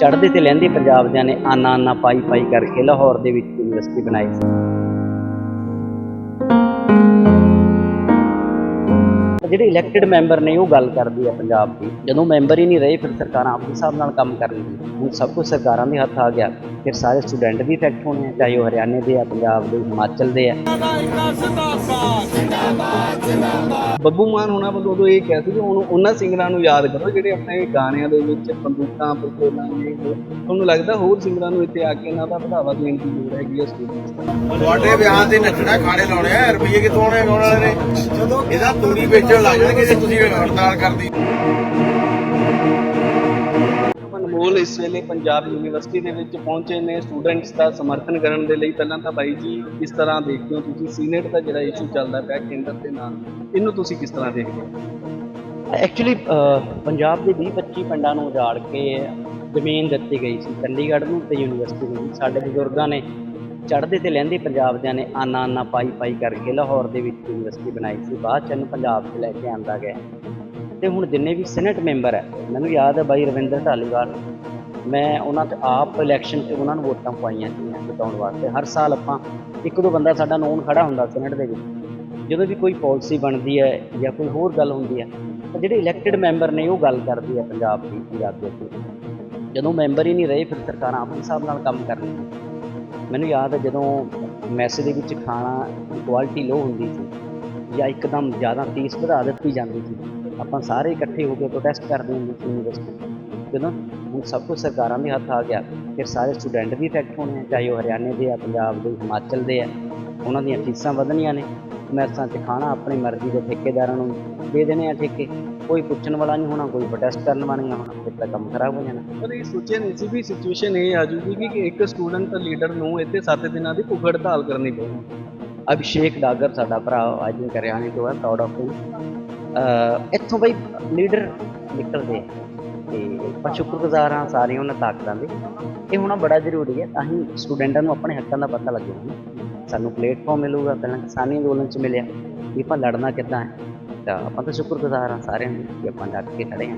ਚੜ੍ਹਦੇ ਤੇ ਲਹਿੰਦੇ ਪੰਜਾਬ ਦਿਆਂ ਨੇ ਆਨਾ ਆਨਾ ਪਾਈ ਪਾਈ ਕਰਕੇ ਲਾਹੌਰ ਦੇ ਵਿੱਚ ਯੂਨੀਵਰਸਿਟੀ ਬਣਾਈ ਸੀ। ਜਿਹੜੇ ਇਲੈਕਟਿਡ ਮੈਂਬਰ ਨੇ ਉਹ ਗੱਲ ਕਰਦੀ ਹੈ ਪੰਜਾਬ ਦੀ। ਜਦੋਂ ਮੈਂਬਰ ਹੀ ਨਹੀਂ ਰਹੇ, ਫਿਰ ਸਰਕਾਰਾਂ ਆਪਣੇ ਹਿਸਾਬ ਨਾਲ ਕੰਮ ਕਰਨਗੀਆਂ ਹੁਣ ਸਭ ਕੁਝ ਸਰਕਾਰਾਂ ਦੇ ਹੱਥ ਆ ਗਿਆ। ਫਿਰ ਸਾਰੇ ਸਟੂਡੈਂਟ ਵੀ ਇਫੈਕਟ ਹੋਣੇ ਆ, ਚਾਹੇ ਉਹ ਹਰਿਆਣੇ ਦੇ ਆ, ਪੰਜਾਬ ਦੇ, ਹਿਮਾਚਲ ਦੇ ਆ। ਬੱਬੂ ਮਾਨ ਹੋਣਾ ਵੱਲੋਂ ਉਦੋਂ ਇਹ ਕਿਹਾ ਸੀ ਕਿ ਹੁਣ ਉਹਨਾਂ ਸਿੰਗਰਾਂ ਨੂੰ ਯਾਦ ਕਰੋ ਜਿਹੜੇ ਆਪਣੇ ਗਾਣਿਆਂ ਦੇ ਵਿੱਚ ਬੰਦੂਕਾਂ ਪਰਕੋਲਾਂ ਇਹ ਤੁਹਾਨੂੰ ਲੱਗਦਾ ਹੋਰ ਸਿੰਗਰਾਂ ਨੂੰ ਇੱਥੇ ਆ ਕੇ ਇਹਨਾਂ ਦਾ ਵਧਾਵਾ ਦੇਣ ਦੀ ਲੋੜ ਹੈਗੀ ਹੈ ਸਟੂਡੈਂਟਸ ਤੁਹਾਡੇ ਵਿਆਹ ਤੇ ਨੱਚਣਾ ਖਾਣੇ ਲਾਉਣੇ ਆ, ਰੁਪਈਏ ਕਿੱਥੋਂ ਆਉਣੇ ਗਾਉਣ ਵਾਲੇ ਨੇ? ਜਦੋਂ ਇਹਦਾ ਤੂੜੀ ਵੇਚਣ ਲੱਗ ਜਾਣਗੇ, ਜੇ ਤੁਸੀਂ ਹੜਤਾਲ ਕਰਦੀ ਅਨਮੋਲ ਇਸ ਵੇਲੇ ਪੰਜਾਬ ਯੂਨੀਵਰਸਿਟੀ ਦੇ ਵਿੱਚ ਪਹੁੰਚੇ ਨੇ। ਸਟੂਡੈਂਟਸ ਦਾ ਸਮਰਥਨ ਕਰਨ ਦੇ ਲਈ ਪਹਿਲਾਂ ਤਾਂ ਬਾਈ ਜੀ ਕਿਸ ਤਰ੍ਹਾਂ ਦੇਖਦੇ ਹੋ? ਤੁਸੀਂ ਸੀਨੇਟ ਦਾ ਜਿਹੜਾ ਇਸ਼ੂ ਚੱਲਦਾ ਪਿਆ ਕੇਂਦਰ ਦੇ ਨਾਲ, ਇਹਨੂੰ ਤੁਸੀਂ ਕਿਸ ਤਰ੍ਹਾਂ ਦੇਖਦੇ ਹੋ? ਐਕਚੁਅਲੀ ਪੰਜਾਬ ਦੇ 20 25 ਪਿੰਡਾਂ ਨੂੰ ਉਜਾੜ ਕੇ ਜ਼ਮੀਨ ਦਿੱਤੀ ਗਈ ਸੀ, ਚੰਡੀਗੜ੍ਹ ਨੂੰ ਤੇ ਯੂਨੀਵਰਸਿਟੀ ਨੂੰ। ਸਾਡੇ ਬਜ਼ੁਰਗਾਂ ਨੇ ਚੜ੍ਹਦੇ ਤੇ ਲਹਿੰਦੇ ਪੰਜਾਬ ਦਿਆਂ ਨੇ ਆਨਾ ਆਨਾ ਪਾਈ ਪਾਈ ਕਰਕੇ ਲਾਹੌਰ ਦੇ ਵਿੱਚ ਯੂਨੀਵਰਸਿਟੀ ਬਣਾਈ ਸੀ। ਬਾਅਦ ਚ ਇਹਨੂੰ ਪੰਜਾਬ 'ਚ ਲੈ ਕੇ ਆਂਦਾ ਗਿਆ। ਤੇ ਹੁਣ ਜਿੰਨੇ ਵੀ ਸੈਨੇਟ ਮੈਂਬਰ ਹੈ ਮੈਨੂੰ ਯਾਦ ਹੈ ਬਾਈ ਰਵਿੰਦਰ ਢਾਲੀਵਾਲ। ਮੈਂ ਉਹਨਾਂ ਤੇ ਆਪ ਇਲੈਕਸ਼ਨ 'ਚ ਉਹਨਾਂ ਨੂੰ ਵੋਟਾਂ ਪਾਈਆਂ ਸੀਗੀਆਂ ਜਿਤਾਉਣ ਵਾਸਤੇ। ਹਰ ਸਾਲ ਆਪਾਂ ਇੱਕ ਦੋ ਬੰਦਾ ਸਾਡਾ ਨੋਨ ਖੜਾ ਹੁੰਦਾ ਸੈਨੇਟ ਦੇ ਵਿੱਚ। ਜਦੋਂ ਵੀ ਕੋਈ ਪਾਲਿਸੀ ਬਣਦੀ ਹੈ ਜਾਂ ਕੋਈ ਹੋਰ ਗੱਲ ਹੁੰਦੀ ਹੈ, ਤਾਂ ਜਿਹੜੇ ਇਲੈਕਟਿਡ ਮੈਂਬਰ ਨੇ ਉਹ ਗੱਲ ਕਰਦੀ ਹੈ ਪੰਜਾਬ ਦੀ, ਪੰਜਾਬ ਦੇ ਉੱਤੇ ਜਦੋਂ ਮੈਂਬਰ ਹੀ ਨਹੀਂ ਰਹੇ, ਫਿਰ ਸਰਕਾਰਾਂ ਆਪਣੇ ਹਿਸਾਬ ਨਾਲ ਕੰਮ ਕਰਨਗੀਆਂ ਮੈਨੂੰ ਯਾਦ ਹੈ ਜਦੋਂ ਮੈਸੇ ਦੇ ਵਿੱਚ ਖਾਣਾ ਕੁਆਲਿਟੀ ਲੋ ਹੁੰਦੀ ਸੀ ਜਾਂ ਇੱਕਦਮ ਜ਼ਿਆਦਾ ਫੀਸ ਵਧਾ ਦਿੱਤੀ ਜਾਂਦੀ ਸੀ। ਆਪਾਂ ਸਾਰੇ ਇਕੱਠੇ ਹੋ ਕੇ ਪ੍ਰੋਟੈਸਟ ਕਰਦੇ ਹੁੰਦੇ ਸੀ ਯੂਨੀਵਰਸਿਟੀ ਜਦੋਂ ਹੁਣ ਸਭ ਕੁਝ ਸਰਕਾਰਾਂ ਦੇ ਹੱਥ ਆ ਗਿਆ ਫਿਰ ਸਾਰੇ ਸਟੂਡੈਂਟ ਵੀ ਇਫੈਕਟ ਹੋਣੇ ਆ ਚਾਹੇ ਉਹ ਹਰਿਆਣੇ ਦੇ ਆ ਪੰਜਾਬ ਦੇ ਹਿਮਾਚਲ ਦੇ ਆ। ਉਹਨਾਂ ਦੀਆਂ ਫੀਸਾਂ ਵਧਣੀਆਂ ਨੇ। ਮੈਸਾਂ 'ਚ ਖਾਣਾ ਆਪਣੀ ਮਰਜ਼ੀ ਦੇ ਠੇਕੇਦਾਰਾਂ ਨੂੰ ਦੇ ਦੇਣੇ ਆ ਠੇਕੇ। ਕੋਈ ਪੁੱਛਣ ਵਾਲਾ ਨਹੀਂ ਹੋਣਾ ਕੋਈ ਪ੍ਰੋਟੈਸਟ ਕਰਨ ਵਾਲਾ ਨਹੀਂ ਹੋਣਾ ਫਿਰ ਤਾਂ ਕੰਮ ਖਰਾਬ ਹੋ ਜਾਣਾ। ਪਰ ਇਹ ਸੋਚਿਆ ਨਹੀਂ ਸੀ ਵੀ ਸਿਚੁਏਸ਼ਨ ਇਹ ਆ ਜੂਗੀ ਕਿ ਇੱਕ ਸਟੂਡੈਂਟ ਲੀਡਰ ਨੂੰ ਇੱਥੇ 7 ਦਿਨਾਂ ਦੀ ਭੁੱਖ ਹੜਤਾਲ ਕਰਨੀ ਪਊਗੀ ਅਭਿਸ਼ੇਕ ਡਾਗਰ ਸਾਡਾ ਭਰਾ ਅੱਜ ਹਰਿਆਣੇ ਤੋਂ ਹੈ ਪ੍ਰਾਊਡ ਆਫ ਇੱਥੋਂ ਬਈ ਲੀਡਰ ਨਿਕਲਦੇ ਆ। ਤੇ ਆਪਾਂ ਸ਼ੁਕਰਗੁਜ਼ਾਰ ਹਾਂ ਸਾਰੇ ਉਹਨਾਂ ਤਾਕਤਾਂ ਦੇ। ਇਹ ਹੋਣਾ ਬੜਾ ਜ਼ਰੂਰੀ ਹੈ, ਤਾਂ ਹੀ ਸਟੂਡੈਂਟਾਂ ਨੂੰ ਆਪਣੇ ਹੱਕਾਂ ਦਾ ਪਤਾ ਲੱਗੇਗਾ ਸਾਨੂੰ ਪਲੇਟਫਾਰਮ ਮਿਲੂਗਾ, ਪਹਿਲਾਂ ਕਿਸਾਨੀ ਅੰਦੋਲਨ 'ਚ ਮਿਲਿਆ, ਵੀ ਆਪਾਂ ਲੜਨਾ ਕਿੱਦਾਂ ਹੈ। ਤਾਂ ਆਪਾਂ ਤਾਂ ਸ਼ੁਕਰਗੁਜ਼ਾਰ ਹਾਂ ਸਾਰਿਆਂ ਦੇ ਕਿ ਆਪਾਂ ਡਟ ਕੇ ਖੜੇ ਹਾਂ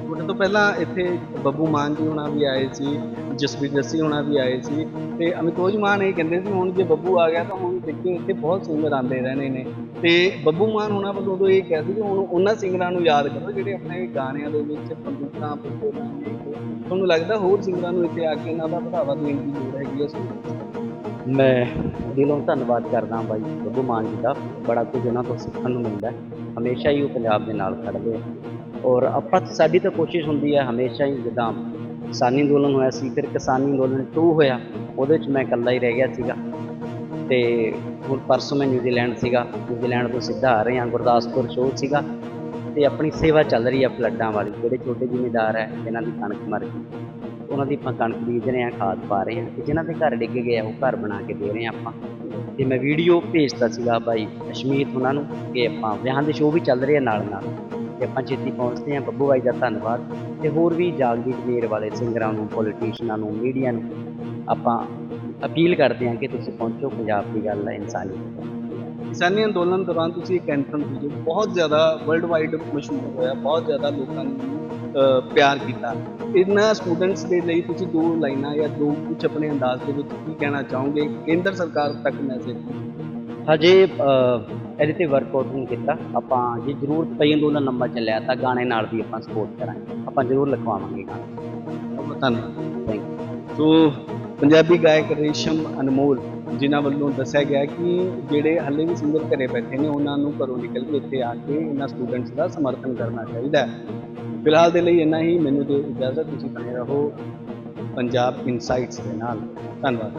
ਤੁਹਾਡੇ ਤੋਂ ਪਹਿਲਾਂ ਇੱਥੇ ਬੱਬੂ ਮਾਨ ਜੀ ਹੋਣਾ ਵੀ ਆਏ ਸੀ, ਜਸਵੀਰ ਜੱਸੀ ਹੋਣਾ ਵੀ ਆਏ ਸੀ ਤੇ ਅਮਿਤੋਜ ਮਾਨ ਇਹ ਕਹਿੰਦੇ ਸੀ, ਹੁਣ ਜੇ ਬੱਬੂ ਆ ਗਿਆ ਤਾਂ ਹੁਣ ਦੇਖੇ ਇੱਥੇ ਬਹੁਤ ਸਿੰਗਰ ਆਉਂਦੇ ਰਹਿਣੇ ਨੇ ਤੇ ਬੱਬੂ ਮਾਨ ਹੋਣਾ ਵੱਲੋਂ ਉਦੋਂ ਇਹ ਕਿਹਾ ਸੀ ਕਿ ਹੁਣ ਉਹਨਾਂ ਸਿੰਗਰਾਂ ਨੂੰ ਯਾਦ ਕਰੋ ਜਿਹੜੇ ਆਪਣੇ ਗਾਣਿਆਂ ਦੇ ਵਿੱਚ ਬੰਦੂਕਾਂ ਪਰਕੋਲਾਂ ਤੁਹਾਨੂੰ ਲੱਗਦਾ ਹੋਰ ਸਿੰਗਰਾਂ ਨੂੰ ਇੱਥੇ ਆ ਕੇ ਇਹਨਾਂ ਦਾ ਵਧਾਵਾ ਦੇਣ ਦੀ ਲੋੜ ਹੈਗੀ ਹੈ? ਮੈਂ ਦਿਲੋਂ ਧੰਨਵਾਦ ਕਰਦਾ ਬਾਈ ਬੱਬੂ ਮਾਨ ਜੀ ਦਾ। ਬੜਾ ਕੁਝ ਉਹਨਾਂ ਤੋਂ ਸਿੱਖਣ ਨੂੰ ਮਿਲਦਾ ਹਮੇਸ਼ਾ ਹੀ ਉਹ ਪੰਜਾਬ ਦੇ ਨਾਲ ਖੜਦੇ ਆ। ਔਰ ਆਪਾਂ ਸਾਡੀ ਤਾਂ ਕੋਸ਼ਿਸ਼ ਹੁੰਦੀ ਹੈ ਹਮੇਸ਼ਾ ਹੀ ਜਿੱਦਾਂ ਕਿਸਾਨੀ ਅੰਦੋਲਨ ਹੋਇਆ ਸੀ, ਫਿਰ ਕਿਸਾਨੀ ਅੰਦੋਲਨ 2 ਹੋਇਆ, ਉਹਦੇ ਵਿੱਚ ਮੈਂ ਇਕੱਲਾ ਹੀ ਰਹਿ ਗਿਆ ਸੀਗਾ। ਤੇ ਹੁਣ ਪਰਸੋਂ ਮੈਂ ਨਿਊਜ਼ੀਲੈਂਡ ਸੀਗਾ। ਨਿਊਜ਼ੀਲੈਂਡ ਤੋਂ ਸਿੱਧਾ ਆ ਰਹੇ ਹਾਂ, ਗੁਰਦਾਸਪੁਰ ਸ਼ੋਅ ਸੀਗਾ। ਤੇ ਆਪਣੀ ਸੇਵਾ ਚੱਲ ਰਹੀ ਹੈ ਫਲੱਡਾਂ ਵਾਲੀ, ਜਿਹੜੇ ਛੋਟੇ ਜ਼ਿਮੀਦਾਰ ਹੈ ਇਹਨਾਂ ਦੀ ਕਣਕ ਮਰ ਗਈ। ਉਹਨਾਂ ਦੀ ਆਪਾਂ ਕਣਕ ਬੀਜ ਰਹੇ ਹਾਂ, ਖਾਦ ਪਾ ਰਹੇ ਹਾਂ ਤੇ ਜਿਨ੍ਹਾਂ ਦੇ ਘਰ ਡਿੱਗ ਗਏ ਆ ਉਹ ਘਰ ਬਣਾ ਕੇ ਦੇ ਰਹੇ ਹਾਂ ਆਪਾਂ। ਤੇ ਮੈਂ ਵੀਡੀਓ ਭੇਜਦਾ ਸੀਗਾ ਭਾਈ ਅਸ਼ਮੀਤ ਉਹਨਾਂ ਨੂੰ ਕਿ ਆਪਾਂ ਵਿਆਹਾਂ ਦੇ ਸ਼ੋਅ ਵੀ ਚੱਲ ਰਹੇ ਆ ਨਾਲ ਨਾਲ ਤੇ ਆਪਾਂ ਛੇਤੀ ਪਹੁੰਚਦੇ ਹਾਂ, ਬੱਬੂ ਬਾਈ ਦਾ ਧੰਨਵਾਦ। ਤੇ ਹੋਰ ਵੀ ਜਾਗਦੀ ਮੇਰ ਵਾਲੇ ਸਿੰਗਰਾਂ ਨੂੰ ਪੋਲੀਟੀਸ਼ੀਅਨਾਂ ਨੂੰ ਮੀਡੀਆ ਨੂੰ ਆਪਾਂ ਅਪੀਲ ਕਰਦੇ ਹਾਂ ਕਿ ਤੁਸੀਂ ਪਹੁੰਚੋ, ਪੰਜਾਬ ਦੀ ਗੱਲ ਹੈ, ਇਨਸਾਨੀਅਤ ਕਿਸਾਨੀ ਅੰਦੋਲਨ ਦੌਰਾਨ ਤੁਸੀਂ ਇੱਕ ਐਂਥਮ ਸੀ ਜੋ ਬਹੁਤ ਜ਼ਿਆਦਾ ਵਰਲਡ ਵਾਈਡ ਮਸ਼ਹੂਰ ਹੋਇਆ ਬਹੁਤ ਜ਼ਿਆਦਾ ਲੋਕਾਂ ਨੇ ਪਿਆਰ ਕੀਤਾ। ਇਹਨਾਂ ਸਟੂਡੈਂਟਸ ਦੇ ਲਈ ਤੁਸੀਂ ਦੋ ਲਾਈਨਾਂ ਜਾਂ ਦੋ ਕੁਝ ਆਪਣੇ ਅੰਦਾਜ਼ ਦੇ ਵਿੱਚ ਕੀ ਕਹਿਣਾ ਚਾਹੋਗੇ? ਕੇਂਦਰ ਸਰਕਾਰ ਤੱਕ ਮੈਸੇਜ ਹਜੇ ਇਹਦੇ ਤੇ ਵਰਕਆਊਟ ਨਹੀਂ ਕੀਤਾ। ਆਪਾਂ ਜੇ ਜ਼ਰੂਰਤ ਪਈ ਅੰਦੋਲਨ ਲੰਬਾ ਚੱਲਿਆ ਤਾਂ ਗਾਣੇ ਨਾਲ ਵੀ ਆਪਾਂ ਸਪੋਰਟ ਕਰਾਂਗੇ। ਆਪਾਂ ਜ਼ਰੂਰ ਲਿਖਵਾਵਾਂਗੇ ਗਾਣੇ। ਧੰਨਵਾਦ। ਥੈਂਕ ਯੂ ਸੋ ਪੰਜਾਬੀ ਗਾਇਕ ਰੇਸ਼ਮ ਅਨਮੋਲ, ਜਿਨ੍ਹਾਂ ਵੱਲੋਂ ਦੱਸਿਆ ਗਿਆ ਕਿ ਜਿਹੜੇ ਹੱਲੇ ਵੀ ਸਿੰਗਰ ਘਰੇ ਬੈਠੇ ਨੇ, ਉਹਨਾਂ ਨੂੰ ਘਰੋਂ ਨਿਕਲ ਕੇ ਇੱਥੇ ਆ ਕੇ ਇਹਨਾਂ ਸਟੂਡੈਂਟਸ ਦਾ ਸਮਰਥਨ ਕਰਨਾ ਚਾਹੀਦਾ ਹੈ। ਫਿਲਹਾਲ ਦੇ ਲਈ ਇੰਨਾ ਹੀ। ਮੈਨੂੰ ਦਿਓ ਇਜਾਜ਼ਤ, ਤੁਸੀਂ ਬਣੇ ਰਹੋ ਪੰਜਾਬ ਇਨਸਾਈਟਸ ਦੇ ਨਾਲ। ਧੰਨਵਾਦ।